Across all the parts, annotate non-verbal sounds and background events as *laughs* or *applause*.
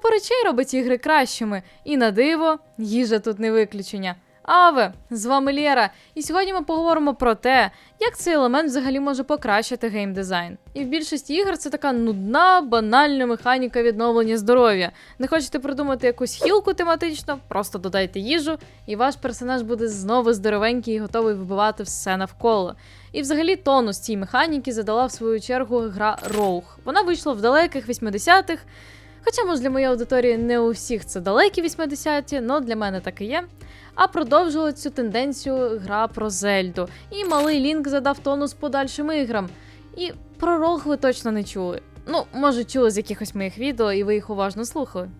купа речей робить ігри кращими, і на диво, їжа тут не виключення. Аве, з вами Лєра, і сьогодні ми поговоримо про те, як цей елемент взагалі може покращити геймдизайн. І в більшості ігор це така нудна, банальна механіка відновлення здоров'я. Не хочете придумати якусь хілку тематично, просто додайте їжу, і ваш персонаж буде знову здоровенький і готовий вбивати все навколо. І взагалі тонус цій механіки задала в свою чергу гра Rogue. Вона вийшла в далеких 80-х. Хоча, може, для моєї аудиторії не у всіх це далекі 80-ті, але для мене так і є. А продовжила цю тенденцію гра про Зельду. І малий Лінк задав тонус подальшим іграм. І про Рог ви точно не чули. Ну, може, чули з якихось моїх відео, і ви їх уважно слухали.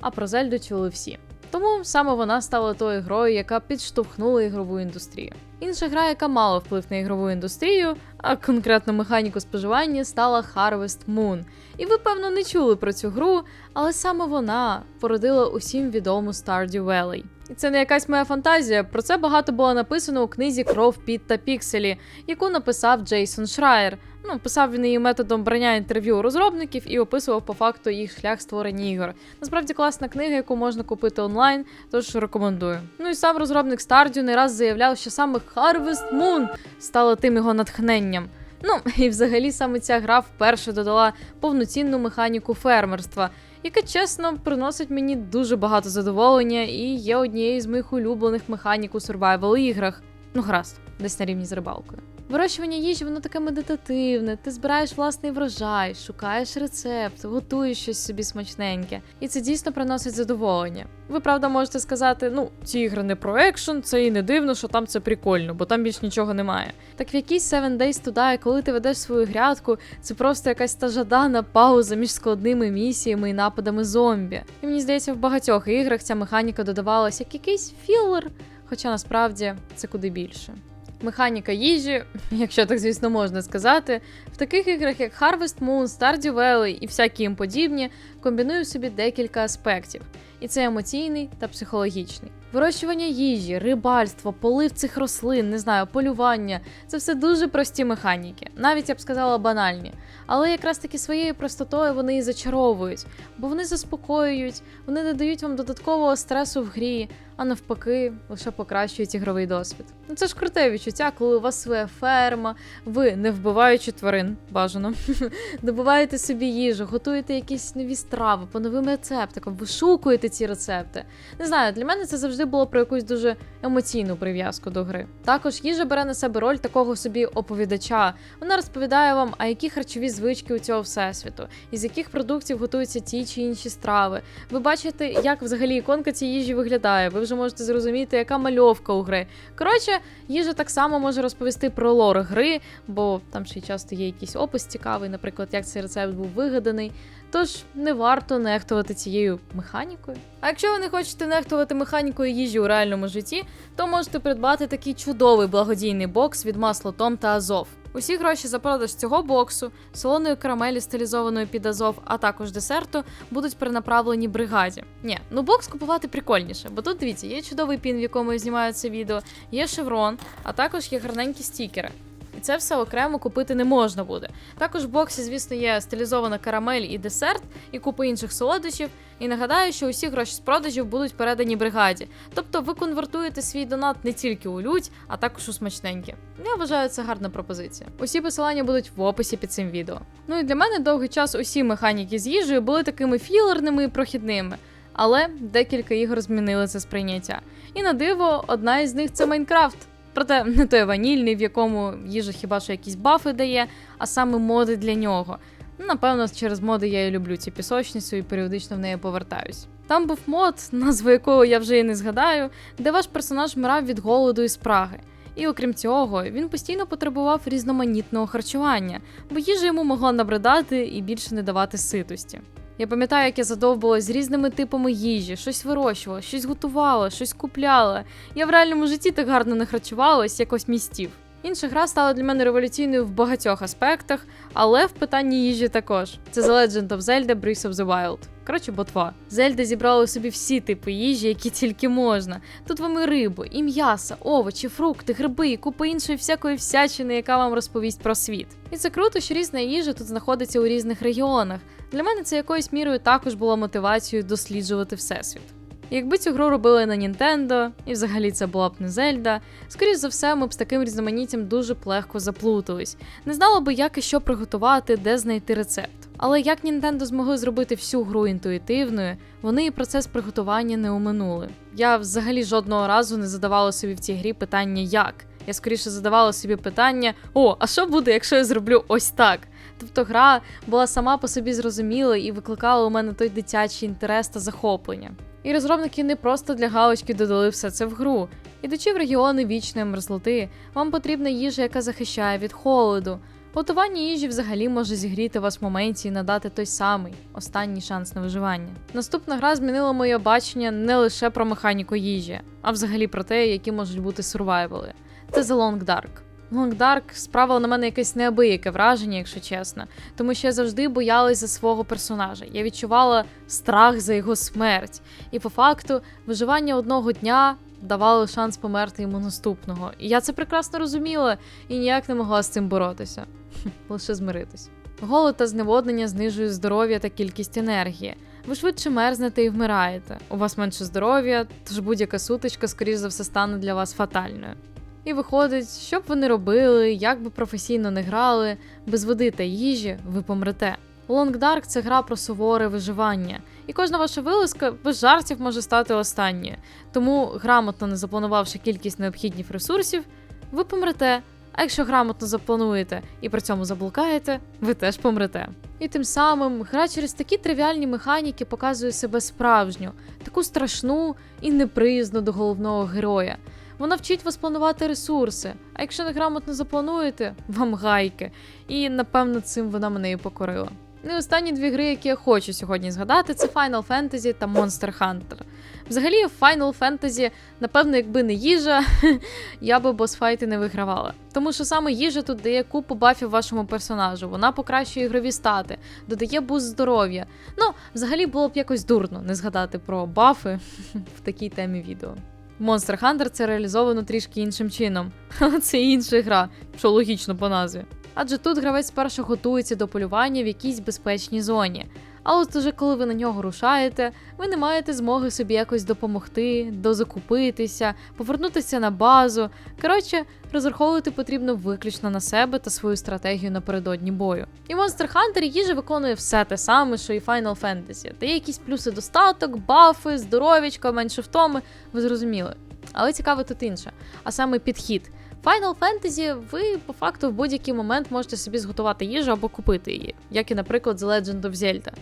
А про Зельду чули всі. Тому саме вона стала тою грою, яка підштовхнула ігрову індустрію. Інша гра, яка мала вплив на ігрову індустрію, а конкретно механіку споживання, стала Harvest Moon. І ви, певно, не чули про цю гру, але саме вона породила усім відому Stardew Valley. І це не якась моя фантазія. Про це багато було написано у книзі Кров, Піт та Пікселі, яку написав Джейсон Шрайер. Ну, писав він її методом брання інтерв'ю у розробників і описував по факту їх шлях створення ігор. Насправді класна книга, яку можна купити онлайн, тож рекомендую. Ну і сам розробник Stardew не раз заявляв, що саме Harvest Moon стала тим його натхненням. Ну і взагалі саме ця гра вперше додала повноцінну механіку фермерства, яка чесно приносить мені дуже багато задоволення і є однією з моїх улюблених механік у survival іграх. Ну, гаразд, десь на рівні з рибалкою. Вирощування їжі, воно таке медитативне. Ти збираєш власний врожай, шукаєш рецепт, готуєш щось собі смачненьке. І це дійсно приносить задоволення. Ви правда можете сказати, ну, ці ігри не про екшен, це і не дивно, що там це прикольно, бо там більш нічого немає. Так в якийсь Seven Days Die, коли ти ведеш свою грядку, це просто якась та жадана пауза між складними місіями і нападами зомбі. І мені здається, в багатьох іграх ця механіка додавалася як якийсь філер, хоча насправді це куди більше. Механіка їжі, *laughs* якщо так звісно можна сказати, в таких іграх як Harvest Moon, Stardew Valley і всякі їм подібні, комбінує в собі декілька аспектів, і це емоційний та психологічний. Вирощування їжі, рибальство, полив цих рослин, не знаю, полювання це все дуже прості механіки, навіть я б сказала банальні. Але якраз таки своєю простотою вони і зачаровують, бо вони заспокоюють, вони не дають вам додаткового стресу в грі, а навпаки, лише покращують ігровий досвід. Ну це ж круте відчуття, коли у вас своя ферма, ви не вбиваючи тварин, бажано, *laughs* добуваєте собі їжу, готуєте якісь нові страви по новим рецептикам, вишукуєте ці рецепти. Не знаю, для мене це завжди було про якусь дуже емоційну прив'язку до гри. Також їжа бере на себе роль такого собі оповідача. Вона розповідає вам, а які харчові звички у цього всесвіту, із яких продуктів готуються ті чи інші страви. Ви бачите, як взагалі іконка цієї їжі виглядає. Ви вже можете зрозуміти, яка мальовка у гри. Коротше, їжа так само може розповісти про лор гри, бо там ще й часто є якийсь опис цікавий, наприклад, як цей рецепт був вигаданий. Тож не варто нехтувати цією механікою. А якщо ви не хочете нехтувати механікою їжі у реальному житті, то можете придбати такий чудовий благодійний бокс від масло Том та Азов. Усі гроші за продаж цього боксу, солоної карамелі, стилізованої під Азов, а також десерту, будуть перенаправлені бригаді. Ні, ну бокс купувати прикольніше, бо тут дивіться, є чудовий пін, в якому я знімаю відео, є шеврон, а також є гарненькі стікери. І це все окремо купити не можна буде. Також в боксі, звісно, є стилізована карамель і десерт, і купа інших солодощів. І нагадаю, що усі гроші з продажів будуть передані бригаді. Тобто ви конвертуєте свій донат не тільки у лють, а також у смачненькі. Я вважаю, це гарна пропозиція. Усі посилання будуть в описі під цим відео. Ну і для мене довгий час усі механіки з їжею були такими філерними і прохідними. Але декілька ігор змінили це сприйняття. І на диво, одна із них це Майнкрафт. Проте не той ванільний, в якому їжа хіба що якісь бафи дає, а саме моди для нього. Ну, Напевно, через моди я і люблю ці пісочницю і періодично в неї повертаюсь. Там був мод, назву якого я вже і не згадаю, де ваш персонаж вмирав від голоду і спраги. І окрім цього, він постійно потребував різноманітного харчування, бо їжа йому могла набридати і більше не давати ситості. Я пам'ятаю, як я задовбувалась з різними типами їжі, щось вирощувала, щось готувала, щось купляла. Я в реальному житті так гарно не харчувалась, якось містів. Інша гра стала для мене революційною в багатьох аспектах, але в питанні їжі також. Це The Legend of Zelda Breath of the Wild. Коротше, ботва. Зельда зібрала у собі всі типи їжі, які тільки можна. Тут вам і рибу, і м'ясо, овочі, фрукти, гриби, і купа іншої всякої всячини, яка вам розповість про світ. І це круто, що різна їжа тут знаходиться у різних регіонах. Для мене це якоюсь мірою також було мотивацією досліджувати всесвіт. Якби цю гру робили на Нінтендо, і взагалі це була б не Зельда, скоріш за все, ми б з таким різноманіттям дуже б легко заплутались. Не знало би, як і що приготувати, де знайти рецепт. Але як Нінтендо змогли зробити всю гру інтуїтивною, вони і процес приготування не оминули. Я взагалі жодного разу не задавала собі в цій грі питання як. Я скоріше задавала собі питання: о, а що буде, якщо я зроблю ось так? Тобто гра була сама по собі зрозуміла і викликала у мене той дитячий інтерес та захоплення. І розробники не просто для галочки додали все це в гру. Ідучи в регіони вічної мерзлоти, вам потрібна їжа, яка захищає від холоду. Готування їжі взагалі може зігріти вас в моменті і надати той самий останній шанс на виживання. Наступна гра змінила моє бачення не лише про механіку їжі, а взагалі про те, які можуть бути сурвайвали. Це The Long Dark. Long Dark справила на мене якесь неабияке враження, якщо чесно, тому що я завжди боялась за свого персонажа. Я відчувала страх за його смерть. І по факту виживання одного дня давало шанс померти йому наступного. І я це прекрасно розуміла і ніяк не могла з цим боротися. *laughs* Лише змиритись. Голод та зневоднення знижують здоров'я та кількість енергії. Ви швидше мерзнете і вмираєте. У вас менше здоров'я, тож будь-яка сутичка, скоріш за все, стане для вас фатальною. І виходить, що б ви не робили, як би професійно не грали, без води та їжі ви помрете. Long Dark – це гра про суворе виживання, і кожна ваша вилазка без жартів може стати останньою. Тому, грамотно не запланувавши кількість необхідних ресурсів, ви помрете. А якщо грамотно заплануєте і при цьому заблукаєте, ви теж помрете. І тим самим гра через такі тривіальні механіки показує себе справжню, таку страшну і неприязну до головного героя. Вона вчить вас планувати ресурси, а якщо неграмотно заплануєте, вам гайки. І напевно цим вона мене і покорила. Ну і останні дві гри, які я хочу сьогодні згадати, це Final Fantasy та Monster Hunter. Взагалі, Final Fantasy, напевно, якби не їжа, *laughs* я би босфайти не вигравала. Тому що саме їжа тут дає купу бафів вашому персонажу, вона покращує ігрові стати, додає буст здоров'я. Ну, взагалі було б якось дурно не згадати про бафи *laughs* в такій темі відео. Monster Hunter це реалізовано трішки іншим чином. *laughs* Це інша гра, що логічно по назві. Адже тут гравець спершу готується до полювання в якійсь безпечній зоні. А от уже коли ви на нього рушаєте, ви не маєте змоги собі якось допомогти, дозакупитися, повернутися на базу. Коротше, розраховувати потрібно виключно на себе та свою стратегію напередодні бою. І Monster Hunter їжа виконує все те саме, що і Final Fantasy. Дає якісь плюси достаток, бафи, здоров'ячко, менше втоми, ви зрозуміли. Але цікаве тут інше, а саме підхід. Final Fantasy ви по факту в будь-який момент можете собі зготувати їжу або купити її, як і, наприклад, The Legend of Zelda.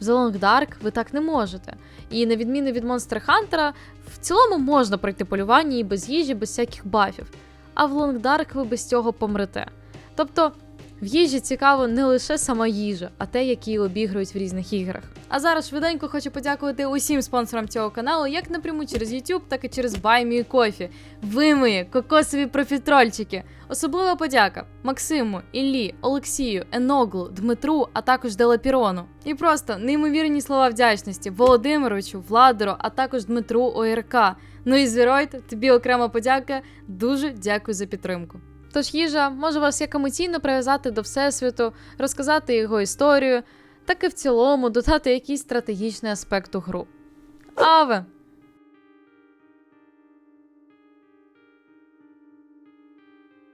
В The Long Dark ви так не можете. І на відміну від Monster Hunter, в цілому можна пройти полювання і без їжі, без всяких бафів. А в Long Dark ви без цього помрете. Тобто в їжі цікаво не лише сама їжа, а те, як її обігрують в різних іграх. А зараз швиденько хочу подякувати усім спонсорам цього каналу, як напряму через YouTube, так і через BuyMeCoffee. Ви мої кокосові профітрольчики. Особлива подяка Максиму, Іллі, Олексію, Еноглу, Дмитру, а також Делапірону. І просто неймовірні слова вдячності Володимировичу, Владеру, а також Дмитру ОРК. Ну і Зіройт, тобі окрема подяка. Дуже дякую за підтримку. Тож їжа може вас як емоційно прив'язати до Всесвіту, розказати його історію, так і в цілому додати якийсь стратегічний аспект у гру. Аве!